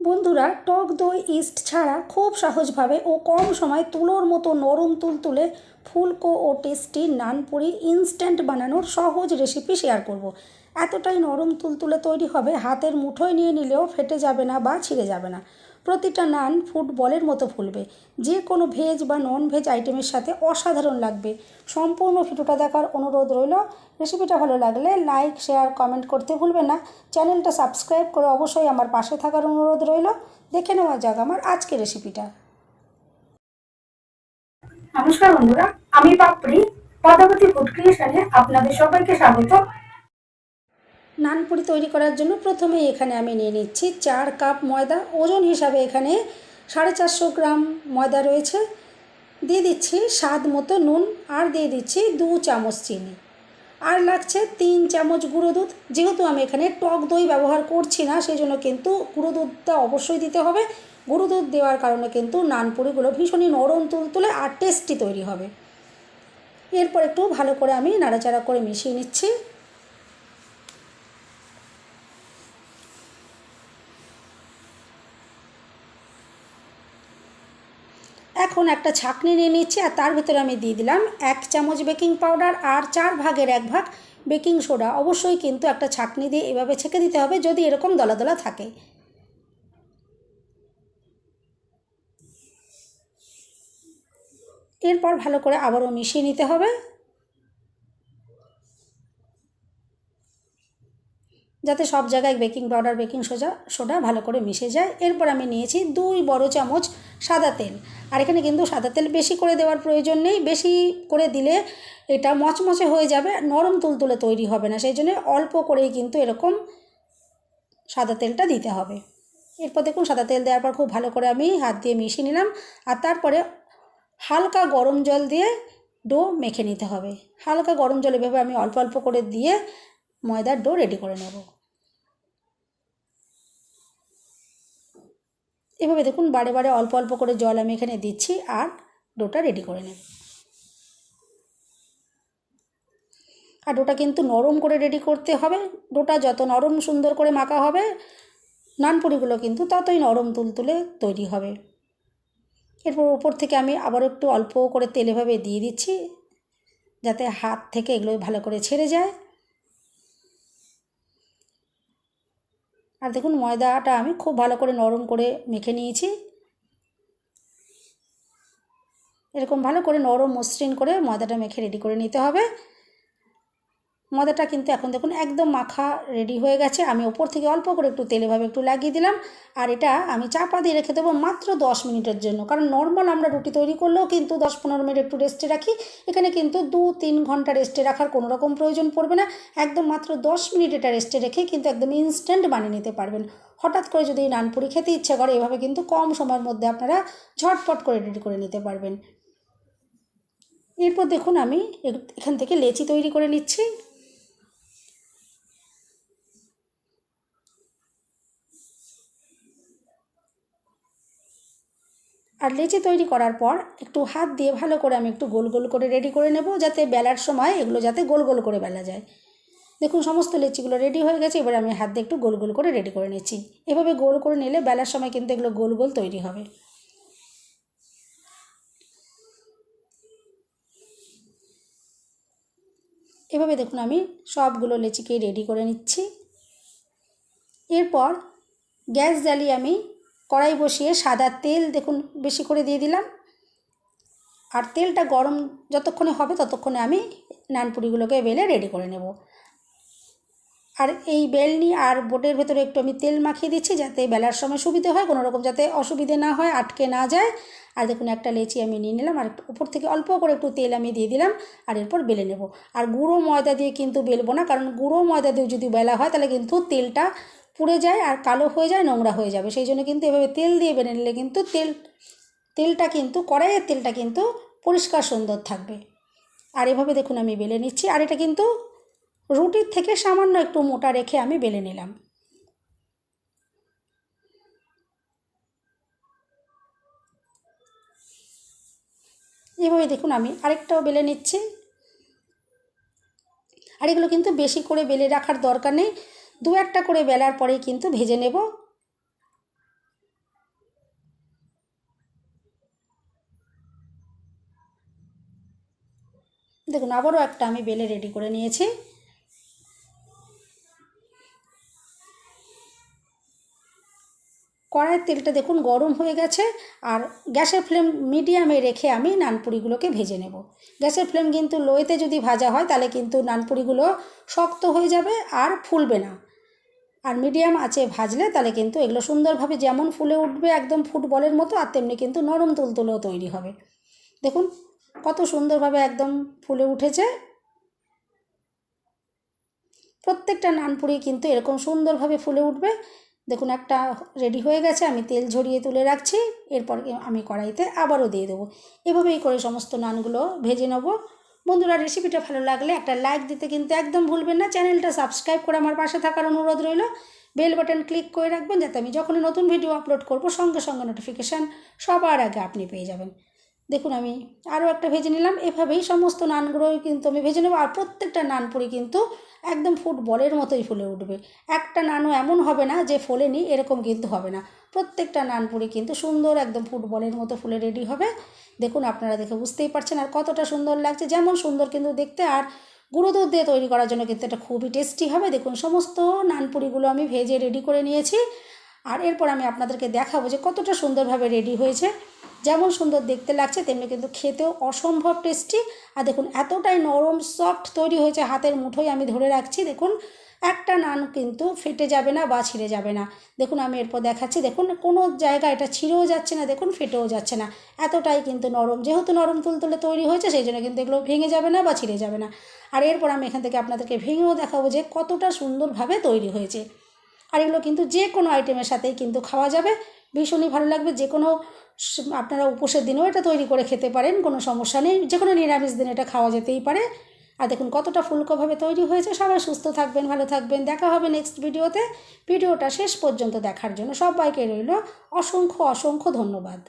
বন্ধুরা, টক দই ইস্ট ছাড়া খুব সহজভাবে ও কম সময় তুলোর মতো নরম তুলতুলে ফুলকো ও টেস্টি নানপুরি ইনস্ট্যান্ট বানানোর সহজ রেসিপি শেয়ার করব। এতটাই নরম তুলতুলে তৈরি হবে, হাতের মুঠোয় নিয়ে নিলেও ফেটে যাবে না বা ছিঁড়ে যাবে না। প্রতিটা নান ফুটবলের মতো ফুলবে। যে কোনো ভেজ বা নন ভেজ আইটেমের সাথে অসাধারণ লাগবে। সম্পূর্ণ ভিডিওটা দেখার অনুরোধ রইল। রেসিপিটা ভালো লাগলে লাইক শেয়ার কমেন্ট করতে ভুলবেন না। চ্যানেলটা সাবস্ক্রাইব করে অবশ্যই আমার পাশে থাকার অনুরোধ রইল। দেখে নেওয়া যাক আমার আজকের রেসিপিটা। নমস্কার বন্ধুরা, আমি পাপড়ি। পদ্মাবতী ফুড ক্রিয়েশনে আপনাদের সবাইকে স্বাগত। নানপুরি তৈরি করার জন্য প্রথমেই এখানে আমি নিয়ে নিচ্ছি চার কাপ ময়দা। ওজন হিসাবে এখানে সাড়ে চারশো গ্রাম ময়দা রয়েছে। দিয়ে দিচ্ছি স্বাদ মতো নুন আর দিয়ে দিচ্ছি দু চামচ চিনি। আর লাগছে তিন চামচ গুঁড়ো দুধ। যেহেতু আমি এখানে টক দই ব্যবহার করছি না সেই জন্য কিন্তু গুঁড়ো দুধটা অবশ্যই দিতে হবে। গুঁড়ো দুধ দেওয়ার কারণে কিন্তু নানপুরিগুলো ভীষণই নরম তুলতুলে আর টেস্টি তৈরি হবে। এরপর একটু ভালো করে আমি নাড়াচাড়া করে মিশিয়ে নিচ্ছি। এখন একটা ছাঁকনি নিয়ে নিচ্ছি আর তার ভিতরে আমি দিয়ে দিলাম এক চামচ বেকিং পাউডার আর চার ভাগের এক ভাগ বেকিং সোডা। অবশ্যই কিন্তু একটা ছাঁকনি দিয়ে এভাবে ছেঁকে দিতে হবে যদি এরকম দলা দলা থাকে। এরপর ভালো করে আবারও মিশিয়ে নিতে হবে। যাতে সব জায়গায় বেকিং পাউডার বেকিং সোজা সোডা ভালো করে মিশে যায়। এরপর আমি নিয়েছি দুই বড় চামচ সাদা তেল। আর এখানে কিন্তু সাদা তেল বেশি করে দেওয়ার প্রয়োজন নেই। বেশি করে দিলে এটা মচমচে হয়ে যাবে, নরম তুলতুলে তৈরি হবে না। সেই জন্য অল্প করেই কিন্তু এরকম সাদা তেলটা দিতে হবে। এরপর দেখুন, সাদা তেল দেওয়ার পর খুব ভালো করে আমি হাত দিয়ে মিশিয়ে নিলাম। আর তারপরে হালকা গরম জল দিয়ে ডো মেখে নিতে হবে। হালকা গরম জল এভাবে আমি অল্প অল্প করে দিয়ে ময়দার ডো রেডি করে নেব। এভাবে দেখুন, বারে বারে অল্প অল্প করে জল আমি এখানে দিচ্ছি আর ডোটা রেডি করে নেব। আর ডোটা কিন্তু নরম করে রেডি করতে হবে। ডোটা যত নরম সুন্দর করে মাখা হবে, নানপুরিগুলো কিন্তু ততই নরম তুলতুলে তৈরি হবে। এরপর ওপর থেকে আমি আবার একটু অল্প করে তেলেভাবে দিয়ে দিচ্ছি, যাতে হাত থেকে এগুলো ভালো করে ছেড়ে যায়। আর দেখুন ময়দাটা আমি খুব ভালো করে নরম করে মেখে নিয়েছি। এরকম ভালো করে নরম মসৃণ করে ময়দাটা মেখে রেডি করে নিতে হবে। ময়দাটা কিন্তু এখন দেখুন একদম মাখা রেডি হয়ে গেছে। আমি ওপর থেকে অল্প করে একটু তেলেভাবে একটু লাগিয়ে দিলাম। আর এটা আমি চাপা দিয়ে রেখে দেবো মাত্র দশ মিনিটের জন্য। কারণ নর্মাল আমরা রুটি তৈরি করলেও কিন্তু দশ পনেরো মিনিট একটু রেস্টে রাখি। এখানে কিন্তু দু তিন ঘণ্টা রেস্টে রাখার কোনো রকম প্রয়োজন পড়বে না। একদম মাত্র দশ মিনিট এটা রেস্টে রেখে কিন্তু একদম ইনস্ট্যান্ট বানিয়ে নিতে পারবেন। হঠাৎ করে যদি নানপুরি খেতে ইচ্ছে করে, এভাবে কিন্তু কম সময়ের মধ্যে আপনারা ঝটপট করে রেডি করে নিতে পারবেন। এরপর দেখুন আমি এখান থেকে লেচি তৈরি করে নিচ্ছি। আর লেচি তৈরি করার পর একটু হাত দিয়ে ভালো করে আমি একটু গোল গোল করে রেডি করে নেব, যাতে বেলার সময় এগুলো যাতে গোল গোল করে বেলা যায়। দেখুন, সমস্ত লেচিগুলো রেডি হয়ে গেছে, এবার আমি হাত দিয়ে একটু গোল গোল করে রেডি করে নিচ্ছি। এভাবে গোল করে নিলে বেলার সময় কিন্তু এগুলো গোল গোল তৈরি হবে। এভাবে দেখুন, আমি সবগুলো লেচিকে রেডি করে নিচ্ছি। এরপর গ্যাস জ্বালিয়ে আমি কড়াই বসিয়ে সাদা তেল দেখুন বেশি করে দিয়ে দিলাম। আর তেলটা গরম যতক্ষণে হবে ততক্ষণে আমি নানপুরিগুলোকে বেলে রেডি করে নেব। আর এই বেলনি আর বোটের ভেতরে একটু আমি তেল মাখিয়ে দিচ্ছি যাতে বেলার সময় সুবিধে হয়, কোনো রকম যাতে অসুবিধে না হয়, আটকে না যায়। আর দেখুন একটা লেচি আমি নিয়ে নিলাম আর উপর থেকে অল্প করে একটু তেল আমি দিয়ে দিলাম আর এরপর বেলে নেব। আর গুঁড়ো ময়দা দিয়ে কিন্তু বেলবো না, কারণ গুঁড়ো ময়দা দিয়ে যদি বেলা হয় তাহলে কিন্তু তেলটা পুড়ে যায় আর কালো হয়ে যায়, নোংরা হয়ে যাবে। সেই জন্য কিন্তু এভাবে তেল দিয়ে বেলে নিলে কিন্তু তেল, তেলটা কিন্তু, কড়াইয়ের তেলটা কিন্তু পরিষ্কার সুন্দর থাকবে। আর এভাবে দেখুন আমি বেলে নিচ্ছি। আর এটা কিন্তু রুটির থেকে সামান্য একটু মোটা রেখে আমি বেলে নিলাম। এভাবে দেখুন আমি আরেকটাও বেলে নিচ্ছি। আর এগুলো কিন্তু বেশি করে বেলে রাখার দরকার নেই। দু একটা করে বেলার পরেই কিন্তু ভেজে নেব। দেখুন, আবারও একটা আমি বেলে রেডি করে নিয়েছি। কড়াইয়ের তেলটা দেখুন, গরম হয়ে গেছে, আর গ্যাসের ফ্লেম মিডিয়ামে রেখে আমি নানপুরিগুলোকে ভেজে নেব। গ্যাসের ফ্লেম কিন্তু লোয়েতে যদি ভাজা হয়, তাহলে কিন্তু নানপুরিগুলো শক্ত হয়ে যাবে আর ফুলবে না। আর মিডিয়াম আছে ভাজলে তাহলে কিন্তু এগুলো সুন্দরভাবে যেমন ফুলে উঠবে একদম ফুটবলের মতো, আর তেমনি কিন্তু নরম তুলতুলেও তৈরি হবে। দেখুন কত সুন্দরভাবে একদম ফুলে উঠেছে। প্রত্যেকটা নানপুরি কিন্তু এরকম সুন্দরভাবে ফুলে উঠবে। দেখুন একটা রেডি হয়ে গেছে, আমি তেল ঝরিয়ে তুলে রাখছি। এরপর আমি কড়াইতে আবারও দিয়ে দেবো। এভাবেই করে সমস্ত নানগুলো ভেজে নেব। বন্ধুরা রেসিপিটা ভালো লাগলে একটা লাইক দিতে কিন্তু একদম ভুলবেন না। চ্যানেলটা সাবস্ক্রাইব করে আমার পাশে থাকার অনুরোধ রইল। বেল বাটন ক্লিক করে রাখবেন যাতে আমি যখনই নতুন ভিডিও আপলোড করব, সঙ্গে সঙ্গে নোটিফিকেশান সবার আগে আপনি পেয়ে যাবেন। দেখুন, আমি আরও একটা ভেজে নিলাম। এভাবেই সমস্ত নানগুলোই কিন্তু আমি ভেজে নেব। আর প্রত্যেকটা নানপুরি কিন্তু একদম ফুটবলের মতোই ফুলে উঠবে। একটা নানও এমন হবে না যে ফোলেনি, এরকম কিন্তু হবে না। প্রত্যেকটা নানপুরি কিন্তু সুন্দর একদম ফুটবলের মতো ফুলে রেডি হবে। দেখুন, আপনারা দেখে বুঝতেই পারছেন আর কতটা সুন্দর লাগছে। যেমন সুন্দর কিন্তু দেখতে আর গুঁড়ো দুধ দিয়ে তৈরি করার জন্য কিন্তু এটা খুবই টেস্টি হবে। দেখুন, সমস্ত নানপুরিগুলো আমি ভেজে রেডি করে নিয়েছি। আর এরপর আমি আপনাদেরকে দেখাবো যে কতটা সুন্দরভাবে রেডি হয়েছে। যেমন সুন্দর দেখতে লাগছে, তেমনি কিন্তু খেতেও অসম্ভব টেস্টি আর দেখুন, এতটাই নরম সফট তৈরি হয়েছে হাতের মুঠোয় আমি ধরে রাখছি। দেখুন একটা নান কিন্তু ফেটে যাবে না বা ছিঁড়ে যাবে না। দেখুন, আমি এরপর দেখাচ্ছি। দেখুন, কোনো জায়গা এটা ছিঁড়েও যাচ্ছে না, দেখুন, ফেটেও যাচ্ছে না। এতটাই কিন্তু নরম। যেহেতু নরম তুলতুলে তৈরি হয়েছে, সেই জন্য কিন্তু এগুলো ভেঙে যাবে না বা ছিঁড়ে যাবে না। আর এরপর আমি এখান থেকে আপনাদেরকে ভেঙেও দেখাবো যে কতটা সুন্দরভাবে তৈরি হয়েছে। আর এগুলো কিন্তু যে কোনো আইটেমের সাথেই কিন্তু খাওয়া যাবে। ভীষণই ভালো লাগবে। যে কোনো আপনারা উপোসের দিনেও এটা তৈরি করে খেতে পারেন, কোনো সমস্যা নেই। যে কোনো নিরামিষ দিনে এটা খাওয়া যেতেই পারে। আর দেখুন কতটা ফুলকোভাবে তৈরি হয়েছে। সবাই সুস্থ থাকবেন, ভালো থাকবেন। দেখা হবে নেক্সট ভিডিওতে ভিডিওটা শেষ পর্যন্ত দেখার জন্য সবাইকে রইল অসংখ্য অসংখ্য ধন্যবাদ।